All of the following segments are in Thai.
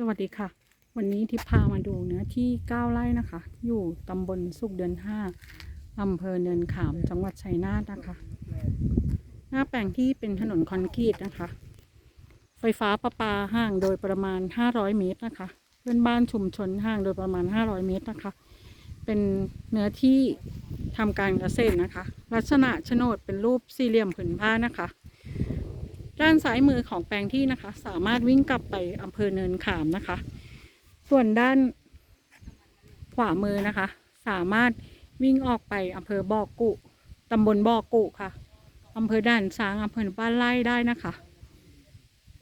สวัสดีค่ะ วันนี้ทิพพามาดูเนื้อที่9ไร่นะคะ อยู่ตำบลสุขเดือน5อำเภอเนินขามจังหวัดชัยนาทนะคะ หน้าแปลงที่เป็นถนนคอนกรีตนะคะ ไฟฟ้าประปาห่างโดยประมาณ 500 เมตรนะคะ เพื่อนบ้านชุมชนห่างโดยประมาณ 500 เมตรนะคะ เป็นเนื้อที่ทำการเกษตรนะคะ ลักษณะโฉนดเป็นรูปสี่เหลี่ยมผืนผ้านะคะ ด้านซ้ายมือของแปลงที่นะคะ สามารถวิ่งกลับไปอำเภอเนินขามนะคะ ส่วนด้านขวามือนะคะ สามารถวิ่งออกไปอำเภอบ่อกุตำบลบ่อกุค่ะอำเภอด่านช้างอำเภอบ้านไร่ได้นะคะ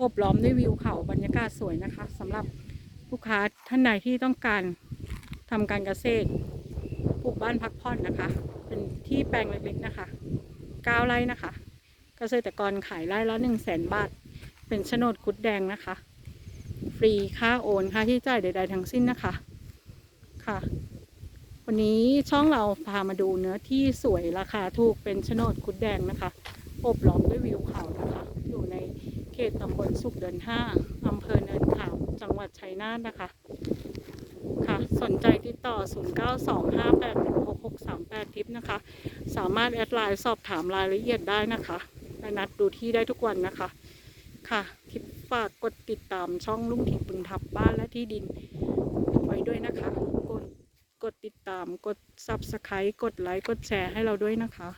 อบล้อมด้วยวิวเขาบรรยากาศสวยนะคะสำหรับลูกค้าท่านใดที่ต้องการทำการเกษตรปลูกบ้านพักผ่อนนะคะ เป็นที่แปลงเล็กๆนะคะก้าไร่นะคะ เกษตรกรขายไร่ละหนึ่งแสนบาท เป็นโฉนดกุดแดงนะคะ ฟรีค่าโอนค่าที่จ่ายใด ๆ ทั้งสิ้นนะคะค่ะ วันนี้ช่องเราพามาดูเนื้อที่สวยราคาถูกเป็นโฉนดกุดแดงนะคะอบล้อมด้วยวิวเขานะคะ อยู่ในเขตตำบลสุขเดินห้าอำเภอเนินขามจังหวัดชัยนาทนะคะ ค่ะสนใจติดต่อ 0925816638 ทิปนะคะ สามารถแอดไลน์สอบถามรายละเอียดได้นะคะ และนัดดูที่ได้ทุกวันนะคะ ค่ะทิปฝากกดติดตามช่องลุงถิ่นบึงทับบ้านและที่ดินไว้ด้วยนะคะกดกดติดตามกด subscribe กดไลค์กดแชร์ให้เราด้วยนะคะ